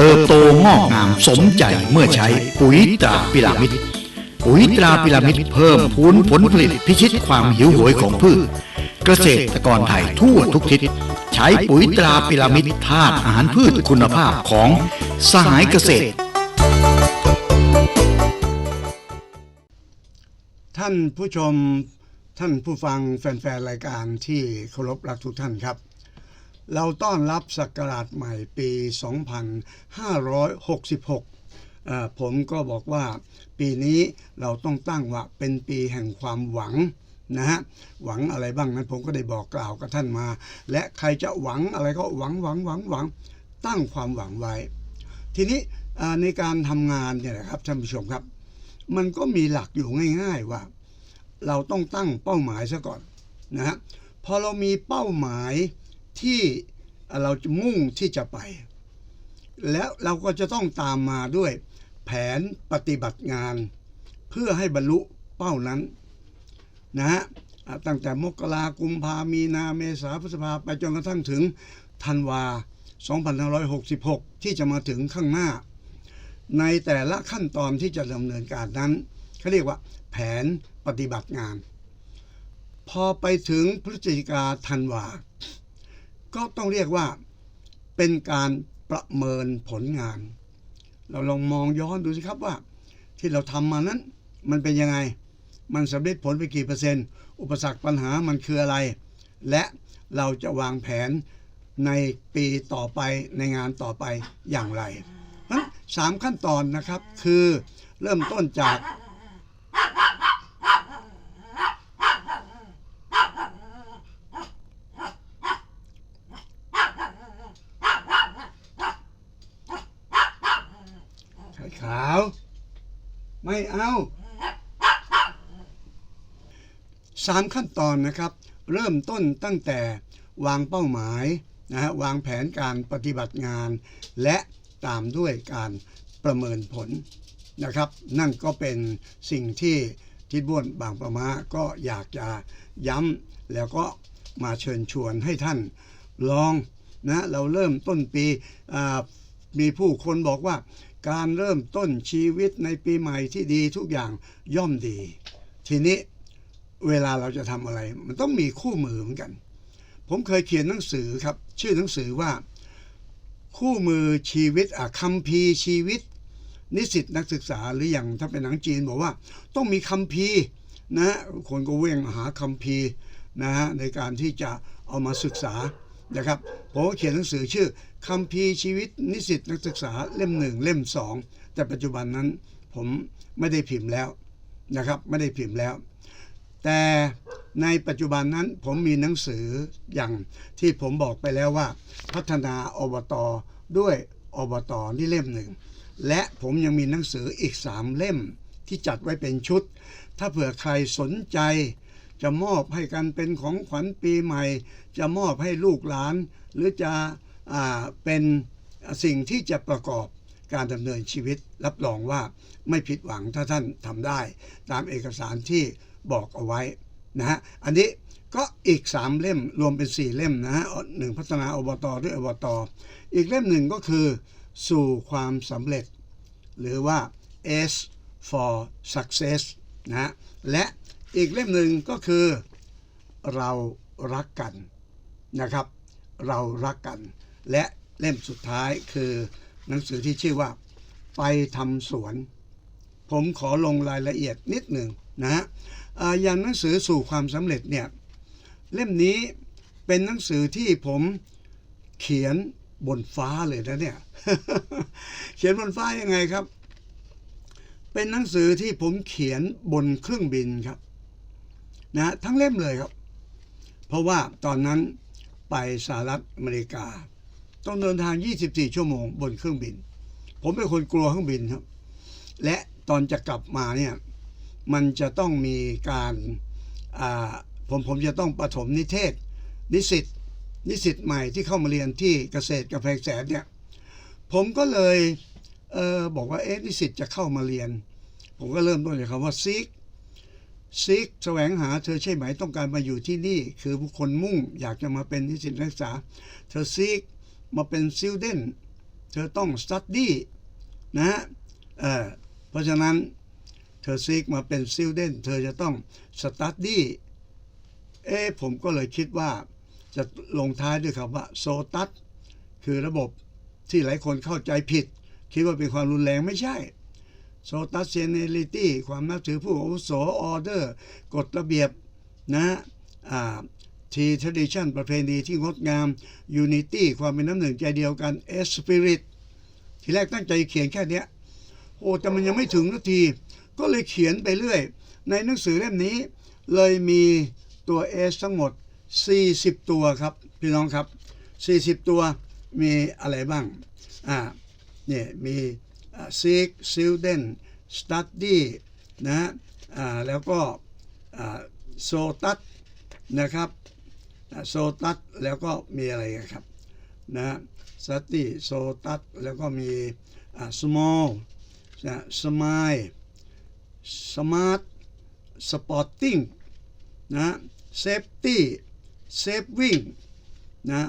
เติบโตงอกงามสมใจเมื่อใช้ปุ๋ยตราพิรามิดปุ๋ยตราพิรามิดเพิ่มพูนผลผลิตพิชิตความหิวโหยของพืช เกษตรกรไทยทั่วทุกทิศ ใช้ปุ๋ยตราพิรามิดธาตุอาหารพืชคุณภาพของสหายเกษตร ท่านผู้ชมท่านผู้ฟังแฟนๆรายการที่เคารพรักทุกท่านครับ เราต้อนรับศักราชใหม่ปี 2566เอ่อผมก็บอกว่าปีนี้เราต้องตั้งว่าเป็นปีแห่งความหวังนะฮะหวังอะไรบ้างนั้นผมก็ได้บอกกล่าวกับท่านมา และใครจะหวังอะไรก็หวังหวังหวังหวังตั้งความหวังไว้ ทีนี้ในการทำงานเนี่ยนะครับท่านผู้ชมครับ มันก็มีหลักอยู่ง่าย ๆว่า เราต้องตั้งเป้าหมายซะก่อนนะฮะพอเรามีเป้าหมาย ที่เราจะมุ่งที่จะไป แล้วเราก็จะต้องตามมาด้วยแผนปฏิบัติงาน เพื่อให้บรรลุเป้านั้นนะฮะตั้งแต่มกรากุมภามีนาเมษาพฤษภาไปจนกระทั่งถึงธันวา 2566 ที่จะมาถึงข้างหน้า ในแต่ละขั้นตอนที่จะดำเนินการนั้นเขาเรียกว่า แผนปฏิบัติงาน พอไปถึงพฤศจิกาธันวา ก็ต้องเรียกว่าเป็นการประเมินผลงาน เราลองมองย้อนดูสิครับว่า ที่เราทำมานั้น มันเป็นยังไง มันสำเร็จผลไปกี่เปอร์เซ็นต์ อุปสรรคปัญหามันคืออะไร และเราจะวางแผนในปีต่อไปในงานต่อไปอย่างไรนั้นสามขั้นตอนนะครับคือเริ่มต้นจาก ไข่ขาว ไม่เอาสามขั้นตอนนะครับ เริ่มต้นตั้งแต่วางเป้าหมายนะฮะวางแผนการปฏิบัติงาน และตามด้วยการประเมินผลนะครับ นั่นก็เป็นสิ่งที่ทิดบ้วนบางประมาก็อยากจะย้ำแล้วก็มาเชิญชวนให้ท่านลองนะเราเริ่มต้นปีมีผู้คนบอกว่า การเริ่มต้นชีวิตในปีใหม่ที่ดีทุกอย่างย่อมดี ทีนี้เวลาเราจะทำอะไร มันต้องมีคู่มือเหมือนกัน ผมเคยเขียนหนังสือครับ ชื่อหนังสือว่า คู่มือชีวิตอะคัมภีชีวิต นิสิตนักศึกษาหรืออย่างถ้าเป็นหนังจีนบอกว่า ต้องมีคัมภีนะคนก็เว่งหาคัมภีนะฮะในการที่จะเอามาศึกษา นะครับผมเขียนหนังสือชื่อคัมภีร์ชีวิตนิสิตนักศึกษาเล่มหนึ่งเล่มสองแต่ปัจจุบันนั้นผมไม่ได้พิมพ์แล้วนะครับไม่ได้พิมพ์แล้ว แต่ในปัจจุบันนั้นผมมีหนังสืออย่างที่ผมบอกไปแล้วว่า พัฒนาอบตด้วยอบตนี่เล่มหนึ่งและผมยังมีหนังสืออีกสามเล่มที่จัดไว้เป็นชุด ถ้าเผื่อใครสนใจ จะมอบให้กันเป็นของขวัญปีใหม่ จะมอบให้ลูกหลาน หรือจะอ่าเป็นสิ่งที่จะประกอบการดำเนินชีวิตรับรองว่าไม่ผิดหวังถ้าท่านทำได้ ตามเอกสารที่บอกเอาไว้นะฮะอันนี้ก็อีก 3 เล่มรวมเป็น 4 เล่มนะฮะหนึ่งพัฒนาอบตด้วยอบตอีกเล่มหนึ่งก็คือ สู่ความสำเร็จ หรือว่า S for success นะและ อีกเล่มหนึ่งก็คือเรารักกันนะครับ เรารักกัน และเล่มสุดท้ายคือหนังสือที่ชื่อว่า ไปทำสวน ผมขอลงรายละเอียดนิดหนึ่งนะฮะอย่างหนังสือสู่ความสำเร็จเนี่ยเล่มนี้เป็นหนังสือที่ผมเขียนบนฟ้าเลยนะเนี่ย เขียนบนฟ้ายังไงครับ เป็นหนังสือที่ผมเขียนบนเครื่องบินครับ นะทั้งเล่มเลยครับ เพราะว่าตอนนั้นไปสหรัฐอเมริกา ต้องเดินทาง 24 ชั่วโมงบนเครื่องบิน ผมเป็นคนกลัวเครื่องบินครับ และตอนจะกลับมาเนี่ยมันจะต้องมีการผมผมจะต้องประถมนิเทศ นิสิตนิสิตใหม่ที่เข้ามาเรียนที่เกษตรกำแพงแสนเนี่ยผมก็เลยเออบอกว่าเอ๊ะนิสิตจะเข้ามาเรียน ผมก็เริ่มต้นจากคำว่าซีก ซีกแสวงหาเธอใช่ไหมต้องการมาอยู่ที่นี่ คือผู้คนมุ่งอยากจะมาเป็นนิสิตนักศึกษา เธอซีกมาเป็นซิลเดนเธอต้องสตัดดี้นะฮะเออเพราะฉะนั้นเธอซีกมาเป็นซิลเดนเธอจะต้องสตัดดี้เอ๊ผมก็เลยคิดว่าจะลงท้ายด้วยคำว่าโซตัสคือระบบที่หลายคนเข้าใจผิด คิดว่าเป็นความรุนแรงไม่ใช่ โซตัสเซเนลิตี้ความนับถือผู้อาวุโสออเดอร์กฎระเบียบนะฮะอ่าทีทดิชันประเพณีที่งดงาม Unity ความเป็นน้ำหนึ่งใจเดียวกัน e Spirit ทีแรกตั้งใจเขียนแค่นี้โอ้แต่มันยังไม่ถึงนาที ก็เลยเขียนไปเรื่อย ในหนังสือเล่มนี้ เลยมีตัว S ทั้งหมด 40 ตัวครับ พี่น้องครับ 40 ตัวมีอะไรบ้างอ่าเนี่ยมี Seek Student Study นะแล้วก็ Sotus นะครับโซตัสแล้วก็มีอะไรครับนะสติโซตัสแล้วก็มีสมอลสมายสมาร์ทสปอร์ติ้งนะเซฟตี้เซฟวิ่งนะ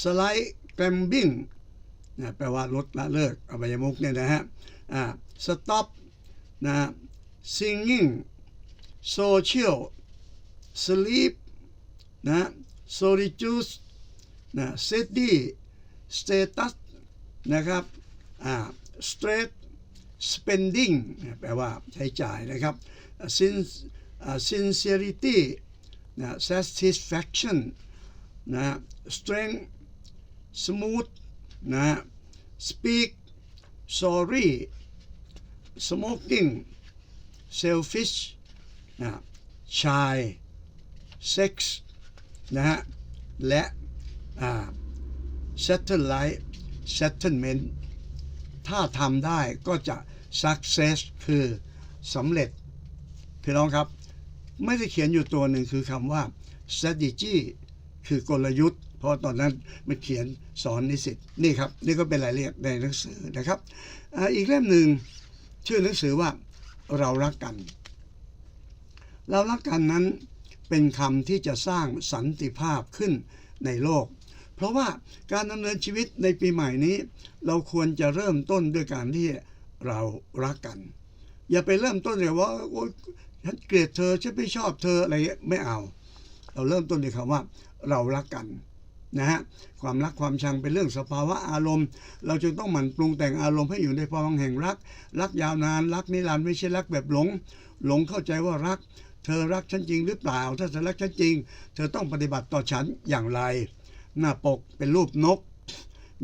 สไลด์แกรมบิ้ง นะแปลว่าลดละเลิกอบายมุกเนี่ยนะฮะอ่าสต็อปนะซิงกิ้งโซเชียลสลีปนะ solitude นะ steady status นะครับอ่า stress spending นะแปลว่าใช้จ่ายนะครับ sin sincerity นะ satisfaction นะ strength smooth นะ speak sorry smoking selfish นะ shy sex นะฮะ และ satellite settlement ถ้าทำได้ก็จะ success คือสำเร็จพี่น้องครับ ไม่ได้เขียนอยู่ตัวหนึ่งคือคำว่า strategy คือกลยุทธ์ เพราะตอนนั้นมันเขียนสอนนิสิตนี่ครับ นี่ก็เป็นรายละเอียดในหนังสือนะครับออีกเล่มหนึ่งชื่อหนังสือว่าเรารักกัน เรารักกันนั้นเป็นคำที่จะสร้างสันติภาพขึ้นในโลก เพราะว่าการดำเนินชีวิตในปีใหม่นี้ เราควรจะเริ่มต้นด้วยการที่เรารักกัน อย่าไปเริ่มต้นเลยว่าโอ๊ยฉันเกลียดเธอฉันไม่ชอบเธออะไรเงี้ยไม่เอา เราเริ่มต้นด้วยคำว่า เรารักกัน นะฮะความรักความชังเป็นเรื่องสภาวะอารมณ์ เราจึงต้องหมั่นปรุงแต่งอารมณ์ให้อยู่ในภาวะแห่งรัก รักยาวนานรักนิรันดร์ไม่ใช่รักแบบหลง หลงเข้าใจว่ารัก เธอรักฉันจริงหรือเปล่า ถ้าเธอรักฉันจริง เธอต้องปฏิบัติต่อฉันอย่างไร หน้าปกเป็นรูปนก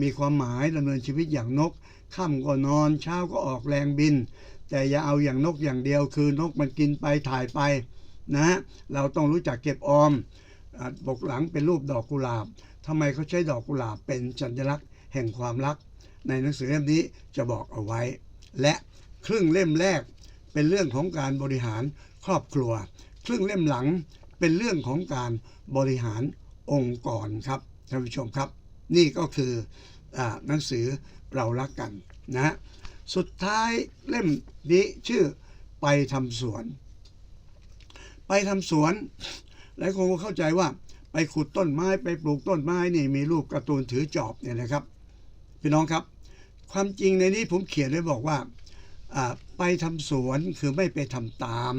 มีความหมายดำเนินชีวิตอย่างนกค่ำก็นอนเช้าก็ออกแรงบิน แต่อย่าเอาอย่างนกอย่างเดียว คือนกมันกินไปถ่ายไปนะฮะเราต้องรู้จักเก็บออมปกหลังเป็นรูปดอกกุหลาบ ทำไมเขาใช้ดอกกุหลาบเป็นสัญลักษณ์แห่งความรัก ในหนังสือเล่มนี้จะบอกเอาไว้ และครึ่งเล่มแรกเป็นเรื่องของการบริหารครอบครัว ครึ่งเล่มหลังเป็นเรื่องของการบริหารองค์กรครับท่านผู้ชมครับ นี่ก็คืออหนังสือเรารักกันนะฮะสุดท้ายเล่มนี้ชื่อไปทำสวน ไปทำสวน หลายคนก็เข้าใจว่า ไปขุดต้นไม้ไปปลูกต้นไม้นี่มีรูปการ์ตูนถือจอบเนี่ยนะครับพี่น้องครับ ความจริงในนี้ผมเขียนไว้บอกว่าไปทำสวนคือไม่ไปทำตาม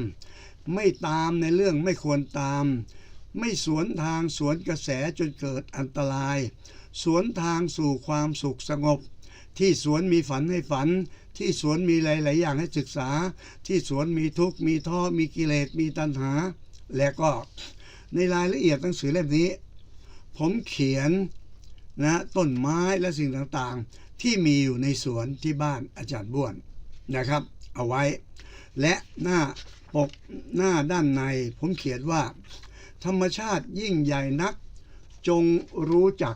ไม่ตามในเรื่องไม่ควรตาม ไม่สวนทางสวนกระแสจนเกิดอันตราย สวนทางสู่ความสุขสงบ ที่สวนมีฝันให้ฝัน ที่สวนมีหลาย ๆ อย่างให้ศึกษา ที่สวนมีทุกข์มีท้อมีกิเลสมีตัณหา และก็ ในรายละเอียดหนังสือเล่มนี้ ผมเขียนนะต้นไม้และสิ่งต่างๆ ที่มีอยู่ในสวนที่บ้านอาจารย์บ้วนนะครับ เอาไว้ และหน้าปกหน้าด้านใน ผมเขียนว่า ธรรมชาติยิ่งใหญ่นัก จงรู้จัก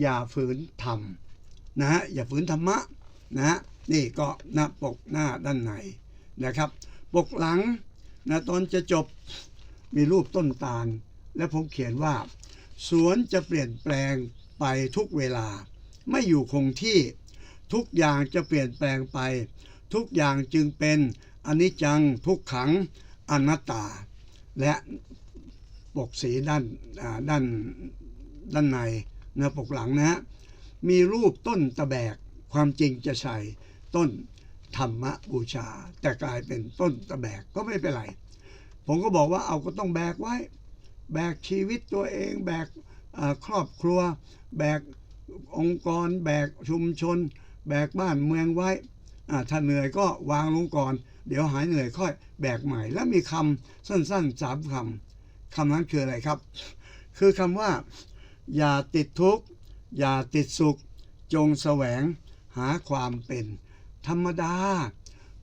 อย่าฝืนธรรมนะฮะอย่าฝืนธรรมะนะฮะนี่ก็หน้าปกหน้าด้านในนะครับ ปกหลังนะตอนจะจบ มีรูปต้นตาล และผมเขียนว่า สวนจะเปลี่ยนแปลงไปทุกเวลา ไม่อยู่คงที่ ทุกอย่างจะเปลี่ยนแปลงไป ทุกอย่างจึงเป็นอนิจจังทุกขังอนัตตา และปกสีด้านด้านด้านในเนื้อปกหลังนะฮะมีรูปต้นตะแบกความจริงจะใส่ต้นธรรมบูชา แต่กลายเป็นต้นตะแบกก็ไม่เป็นไร ผมก็บอกว่าเอาก็ต้องแบกไว้ แบกชีวิตตัวเอง แบกครอบครัว แบกองค์กร แบกชุมชน แบกบ้านเมืองไว้ถ้าเหนื่อยก็วางลงก่อน เดี๋ยวหายเหนื่อยค่อยแบกใหม่ แล้วมีคำสั้นๆสามคำคำนั้นคืออะไรครับ คือคำว่า อย่าติดทุกข์อย่าติดสุข จงแสวงหาความเป็นธรรมดา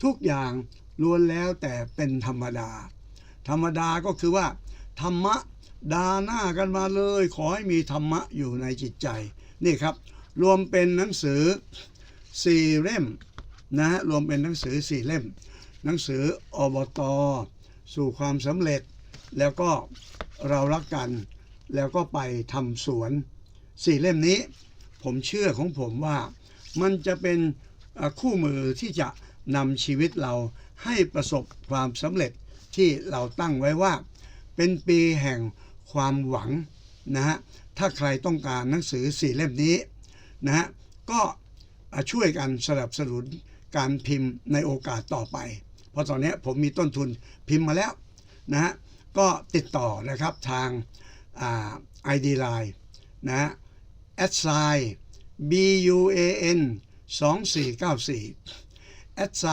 ทุกอย่างล้วนแล้วแต่เป็นธรรมดา ธรรมดาก็คือว่า ธรรมะดาหน้ากันมาเลย ขอให้มีธรรมะอยู่ในจิตใจ นี่ครับ รวมเป็นหนังสือสี่เล่มนะฮะรวมเป็นหนังสือสี่เล่ม หนังสืออบตสู่ความสำเร็จ แล้วก็เรารักกัน แล้วก็ไปทำสวนสี่เล่มนี้ ผมเชื่อของผมว่ามันจะเป็นคู่มือที่จะนำชีวิตเราให้ประสบความสำเร็จ ที่เราตั้งไว้ว่า เป็นปีแห่งความหวังนะฮะถ้าใครต้องการหนังสือสี่เล่มนี้นะฮะก็ช่วยกันสนับสนุนการพิมพ์ในโอกาสต่อไป เพราะตอนนี้ผมมีต้นทุนพิมพ์มาแล้วนะฮะก็ติดต่อนะครับทางไอดีไลน์นะฮะแอดไซ b u a n 2494แอดไซ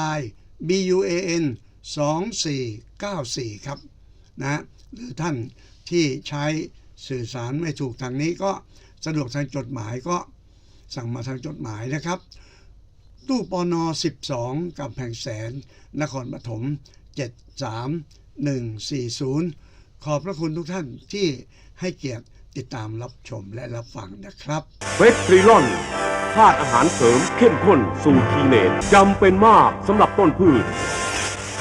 b u a n 2494 ครับนะหรือท่านที่ใช้สื่อสารไม่ถูกทางนี้ก็สะดวกทางจดหมายก็สั่งมาทางจดหมายนะครับ ตู้ปอนอ12 กับแพงแสน นครปฐม 73140 ขอบพระคุณทุกท่านที่ให้เกียรติติดตามรับชมและรับฟังนะครับเฟสทริลอนธาตุอาหารเสริมเข้มข้นสูตรทีเนตจำเป็นมากสำหรับต้นพืช